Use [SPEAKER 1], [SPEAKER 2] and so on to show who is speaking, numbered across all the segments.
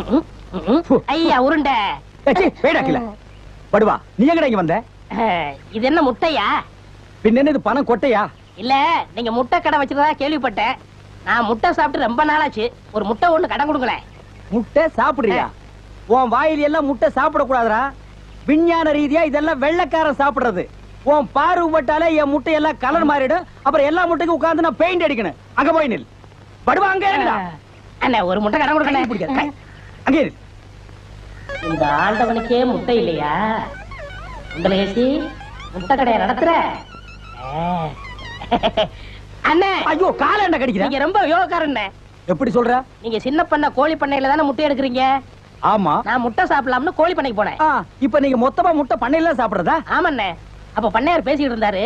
[SPEAKER 1] ஐயா உருண்டை.
[SPEAKER 2] வேடாக்கல படுவா நீ எங்கடா இங்க வந்த?
[SPEAKER 1] இது என்ன முட்டையா?
[SPEAKER 2] பின்ன என்ன இது பணம் கொட்டையா?
[SPEAKER 1] இல்ல நீங்க முட்டை கடை வச்சிருந்தா கேள்விப்பட்டேன். நான் முட்டை சாப்பிட்டு ரொம்ப நாளாச்சு. ஒரு முட்டை ஒண்ணு கடன் கொடுங்களேன்
[SPEAKER 2] முட்டை சாப்பிடுறியா? உன் வாயில எல்லாம் முட்டை சாப்பிட கூடாதுடா விஞ்ஞான ரீதியா இதெல்லாம் வெள்ளைக்காரன் சாப்பிடுறது. உன் பார்வை பட்டாலே என் முட்டை எல்லாம் கலர் மாறிடும். அப்புறம் எல்லா முட்டைக்கும் உட்கார்ந்து நான் பெயிண்ட் அடிக்கணும். அங்க போய் நில். படுவா அங்க
[SPEAKER 1] அண்ணா ஒரு முட்டை கடன். கொடுக்கணும்
[SPEAKER 2] அங்கே.
[SPEAKER 1] இந்த ஆண்டவனுக்கே முட்டை இல்லையா? உங்களை முட்டை கடையை நடத்துற. அண்ணே
[SPEAKER 2] ஐயோ கால என்ன கடிக்கிற?
[SPEAKER 1] நீங்க ரொம்ப யோகக்காரண்ணே
[SPEAKER 2] எப்படி சொல்ற?
[SPEAKER 1] நீங்க சின்ன பண்ண கோழி பண்ணையில தானே முட்டை எடுக்கிறீங்க?
[SPEAKER 2] ஆமா.
[SPEAKER 1] நான் முட்டை சாப்பிடலாம்னு கோழி பண்ணைக்கு போனேன்.
[SPEAKER 2] இப்ப நீங்க மொத்தமா முட்டை பண்ணையில சாப்பிடுறதா?
[SPEAKER 1] ஆமாண்ணே. அப்ப பண்ணையார் பேசிக்கிட்டு இருந்தாரு.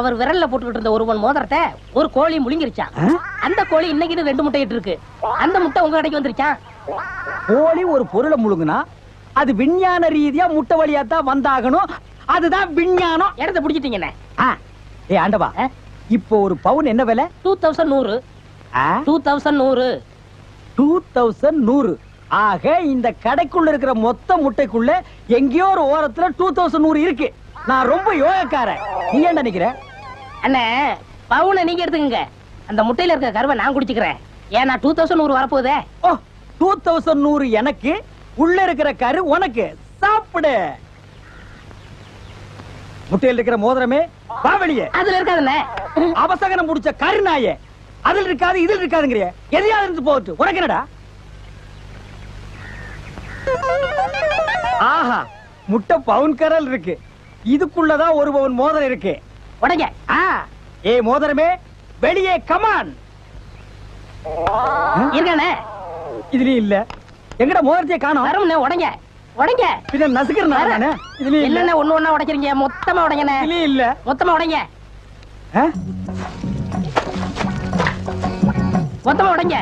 [SPEAKER 1] அவர் விரல்ல போட்டுக்கிட்டு இருந்த ஒருவன் மோதிரத்தை ஒரு கோழி முழுங்கிருச்சான்? அந்த கோழி இன்னைக்கு ரெண்டு முட்டை இட்டு இருக்கு. அந்த முட்டை உங்க கடைக்கு வந்துருச்சான்
[SPEAKER 2] கோழி ஒரு பொருளை முழுங்குனா அது விஞ்ஞான ரீதியா முட்டை வழியா தான் வந்தாகணும். அதுதான் விஞ்ஞானம்.
[SPEAKER 1] இடத்த பிடிச்சிட்டீங்கண்ணே.
[SPEAKER 2] ஏய் ஆண்டவா? இப்போ ஒரு பவுன் என்ன விலை?
[SPEAKER 1] டூ தௌசண்ட் நூறு. டூ தௌசண்ட் நூறு.
[SPEAKER 2] டூ தௌசண்ட் நூறு. ஆக இந்த கடைக்குள்ள இருக்கிற மொத்த முட்டைக்குள்ள எங்கேயோ ஒரு ஓரத்துல டூ தௌசண்ட் நூறு இருக்கு. நான் ரொம்ப யோகக்காரன். நீ என்ன நினைக்கிற?
[SPEAKER 1] அண்ணே பவுனை நீங்க எடுத்துக்கங்க. அந்த முட்டையில இருக்க கருவை நான் குடிச்சுக்கிறேன். ஏன்னா டூ தௌசண்ட் நூறு வரப்போகுதே.
[SPEAKER 2] ஓ டூ தௌசண்ட் நூறு எனக்கு உள்ள இருக்கிற கரு உனக்கு. சாப்பிடு. முட்டையில் இருக்கிற மோதிரமே வா வெளியே.
[SPEAKER 1] அதுல இருக்காதுண்ணே.
[SPEAKER 2] அவசகனம் முடிச்ச கருநாயே அதில் இருக்காது இதில் இருக்காதுங்கிறிய. எதையாவது இருந்து போட்டு உனக்கு என்னடா? ஆஹா முட்டை பவுன் கரல் இருக்கு. இதுக்குள்ளதான் ஒரு பவுன் மோதிரம் இருக்கு.
[SPEAKER 1] உடைங்க.
[SPEAKER 2] ஏ மோதிரமே வெளியே கமான்
[SPEAKER 1] இருக்கானே
[SPEAKER 2] இதுலயும் இல்ல. எங்கடா மோதிரத்தையே காணோம்?
[SPEAKER 1] வரும்ண்ணே உடைங்க. உடைங்க.
[SPEAKER 2] பின்ன நசுக்கிறேன் நானு இதுலயும் இல்ல.
[SPEAKER 1] ஒண்ணு ஒண்ணா உடைக்கிறீங்க? மொத்தமா உடைங்கண்ணே.
[SPEAKER 2] இதுலயும் இல்ல.
[SPEAKER 1] மொத்தமா உடைங்க? மொத்தமா உடைங்க.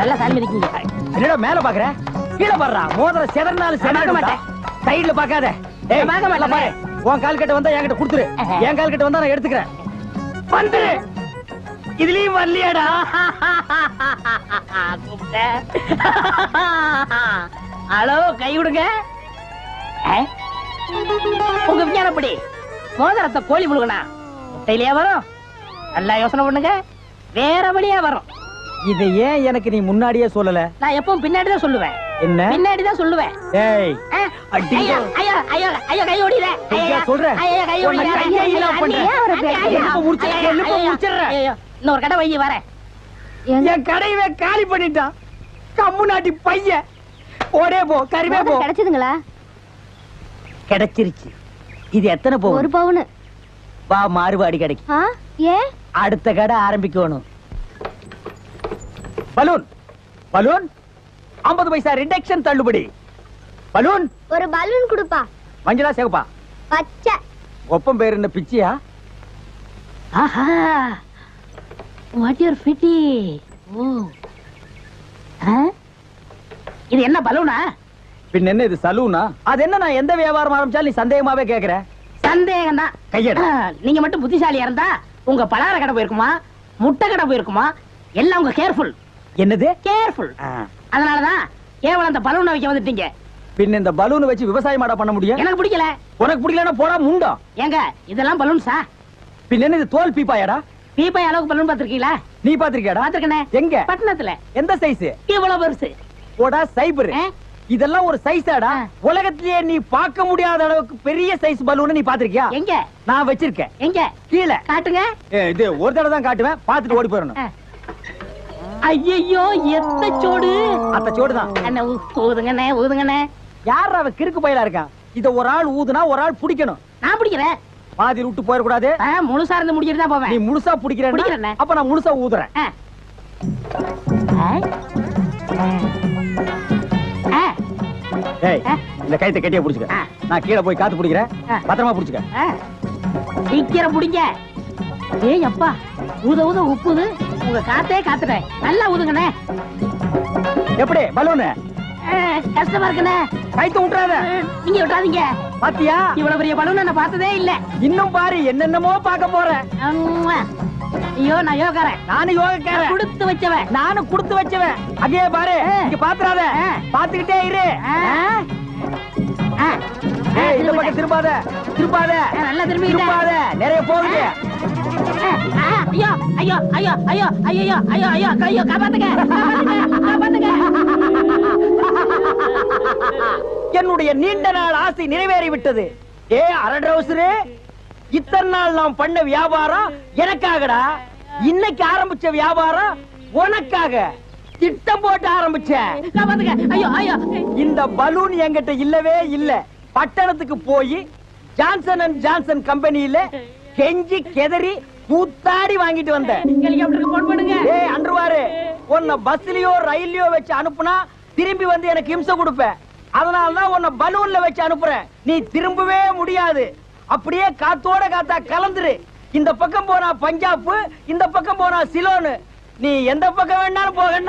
[SPEAKER 1] நல்லா சாமி இருக்கீங்க
[SPEAKER 2] என்னடா மேல பாக்குற? கீழே பாடுறா. மோதிரம் செதறினாலும் செதற
[SPEAKER 1] மாட்டேன்.
[SPEAKER 2] சைடுல பாக்காத. ஏய்
[SPEAKER 1] பார்க்க மாட்டேன்.
[SPEAKER 2] பாரு. உன் கால் கிட்ட வந்தா என்கிட்ட கொடுத்துரு. என் கால் கிட்ட வந்தா நான் எடுத்துக்கிறேன். வந்துரு. இதுலயும் வரலையாடா.
[SPEAKER 1] ஹலோ கை விடுங்க? உங்க விஞ்ஞானப்படி மோதிரத்தை கோழி முழுகனா முட்டையிலேயே வரும். நல்லா யோசனை பண்ணுங்க. வேற வழியா வரும்.
[SPEAKER 2] இதை ஏன் எனக்கு நீ முன்னாடியே சொல்லல?
[SPEAKER 1] நான் எப்பவும் பின்னாடி தான் சொல்லுவேன்.
[SPEAKER 2] என்ன?
[SPEAKER 1] பின்னாடி தான் சொல்லுவேன்.
[SPEAKER 2] ஏய்.
[SPEAKER 1] ஐயா, ஐயா, ஐயா, ஐயா, கை ஓடியில.
[SPEAKER 2] ஐயா, சொல்றேன்.
[SPEAKER 1] ஐயா, கை ஐயா, ஐயா, ஐயா, இன்னொரு கடை வைய வரேன்.
[SPEAKER 2] என் கடையவே காலி பண்ணிட்டான். கம்மு நாட்டி பையன். ஓடே போ கருவே போ.
[SPEAKER 3] கிடைச்சதுங்களா?
[SPEAKER 2] கிடைச்சிருச்சு. இது எத்தனை
[SPEAKER 3] ஒரு
[SPEAKER 2] போகும்
[SPEAKER 3] பவுனு.
[SPEAKER 2] வா மாறுபாடி கிடைக்கு
[SPEAKER 3] ஆ ஏன்
[SPEAKER 2] அடுத்த கடை ஆரம்பிக்கணும். பலூன். பலூன்? 50 பைசா ரிடக்ஷன் தள்ளுபடி. பலூன்?
[SPEAKER 3] ஒரு பலூன் கொடுப்பா.
[SPEAKER 2] மஞ்சளா சிவப்பா?
[SPEAKER 3] பச்சை.
[SPEAKER 2] ஒப்பம் பேர் என்ன பிச்சியா?
[SPEAKER 1] ஆஹா. What your fifty oh? இது என்ன பலூனா?
[SPEAKER 2] பின்ன என்ன இது சலூனா? அது என்ன நான் எந்த வியாபாரம் ஆரம்பிச்சாலும் நீ சந்தேகமாவே கேக்குற?
[SPEAKER 1] சந்தேகம் தான்
[SPEAKER 2] கையெடு.
[SPEAKER 1] நீங்க மட்டும் புத்திசாலியா இருந்தா உங்க பலகார கடை போயிருக்குமா? முட்டை கடை போயிருக்குமா? எல்லாம் உங்க கேர்ஃபுல்
[SPEAKER 2] என்னது?
[SPEAKER 1] கேர்ஃபுல் அதனாலதான் கேவலம் அந்த பலூனை வைக்க வந்துட்டீங்க.
[SPEAKER 2] பின்ன இந்த பலூன் வச்சு விவசாயம் பண்ண முடியும்?
[SPEAKER 1] எனக்கு பிடிக்கல.
[SPEAKER 2] உனக்கு பிடிக்கலன்னா போடா முண்டம்
[SPEAKER 1] ஏங்க இதெல்லாம் பலூன்ஸா?
[SPEAKER 2] பின்ன என்ன இது தோல் பீப்பாயாடா?
[SPEAKER 1] பீப்பை அளவுக்கு பலூன் பாத்திருக்கீங்களா
[SPEAKER 2] நீ பாத்திருக்கியாடா
[SPEAKER 1] பாத்திருக்கனே
[SPEAKER 2] எங்க?
[SPEAKER 1] பட்டணத்துல.
[SPEAKER 2] எந்த சைஸ்
[SPEAKER 1] இவ்வளவு பெருசு.
[SPEAKER 2] போடா சைபர்? இதெல்லாம் ஒரு சைஸாடா. உலகத்திலேயே நீ பார்க்க முடியாத அளவுக்கு பெரிய சைஸ் பலூன் நீ பாத்திருக்கியா
[SPEAKER 1] எங்க?
[SPEAKER 2] நான் வச்சிருக்கேன்.
[SPEAKER 1] எங்க?
[SPEAKER 2] கீழே.
[SPEAKER 1] காட்டுங்க.
[SPEAKER 2] இது ஒரு தடவை தான் காட்டுவேன். பாத்துட்டு ஓடி போயிடணும்.
[SPEAKER 1] ஐயோ எத்த சோடு.
[SPEAKER 2] அத்த சோடுதான்
[SPEAKER 1] அண்ணே ஊ- ஊதுங்கண்ணே ஊதுங்கண்ணே.
[SPEAKER 2] யார் அவ கிறுக்கு பயிலா இருக்கான்? இத ஒரு ஆள் ஊதுனா ஒரு ஆள் பிடிக்கணும்.
[SPEAKER 1] நான் பிடிக்கிறேன்.
[SPEAKER 2] பாதி விட்டு போயிடக்கூடாது.
[SPEAKER 1] முழுசா இருந்து முடிச்சிட்டு தான்
[SPEAKER 2] நீ
[SPEAKER 1] போவேன்
[SPEAKER 2] முழுசா பிடிக்கிறேன்னா
[SPEAKER 1] பிடிக்கிறேனே.
[SPEAKER 2] அப்ப நான் முழுசா ஊதுறேன். இந்த கைத்தை கட்டியா புடிச்சுக்க. நான் கீழே போய் காத்து பிடிக்கிறேன். பத்திரமா புடிச்சுக்க.
[SPEAKER 1] சீக்கிரம் பிடிங்க. ஏய் அப்பா ஊத ஊத உப்புது. உங்க காத்தே காத்துட்டேன். நல்லா ஊதுங்கண்ணே.
[SPEAKER 2] எப்படி பலூனு?
[SPEAKER 1] கஷ்டமா இருக்குண்ணே.
[SPEAKER 2] கைத்த விட்டுறாத.
[SPEAKER 1] நீங்க விட்டாதீங்க
[SPEAKER 2] பாத்தியா?
[SPEAKER 1] இவ்வளவு பெரிய பலூன் நான் பார்த்ததே இல்ல.
[SPEAKER 2] இன்னும் பாரு என்னென்னமோ பார்க்க போற.
[SPEAKER 1] அம்மா. ஐயோ நான் யோகாரன்.
[SPEAKER 2] நானும் யோகக்காரன்.
[SPEAKER 1] கொடுத்து வச்சவன்.
[SPEAKER 2] நானும் கொடுத்து வச்சவன். அங்கே பாரு. இங்க பாத்துறாத. பாத்துக்கிட்டே இரு. இந்த. பக்கம் திரும்பாத. திரும்பாத.
[SPEAKER 1] நல்லா திரும்பிக்கிட்டேன்.
[SPEAKER 2] திரும்பாத. நிறைய போகுது.
[SPEAKER 1] ஐயோ ஐயோ ஐயோ ஐயோ ஐயோ ஐயோ ஐயோ ஐயோ காப்பாத்துங்க.
[SPEAKER 2] என்னுடைய நீண்ட நாள் ஆசை நிறைவேறி விட்டது ஏ அரட்ரவுசரு இத்தனை நாள் நாம் பண்ண வியாபாரம் எனக்காகடா? இன்னைக்கு ஆரம்பிச்ச வியாபாரம் உனக்காக. திட்டம் போட்டு ஆரம்பிச்சேன். இந்த பலூன் என்கிட்ட இல்லவே இல்ல. பட்டணத்துக்கு போய் ஜான்சன் அண்ட் ஜான்சன் கம்பெனியில கெஞ்சி கெதறி கூத்தாடி வாங்கிட்டு வந்தேன். அன்றுவாரு உன்னை பஸ்லயோ ரயில்லயோ வச்சு அனுப்புனா திரும்பி வந்து எனக்கு இம்சை கொடுப்ப. அதனால தான் உன்னை பலூன்ல வச்சு அனுப்புறேன். நீ திரும்பவே முடியாது. அப்படியே காத்தோட காத்தா கலந்துரு. இந்த பக்கம் போனா பஞ்சாப் இந்த பக்கம் போனா சிலோனு. நீ எந்த பக்கம் வேணாலும் போகணும்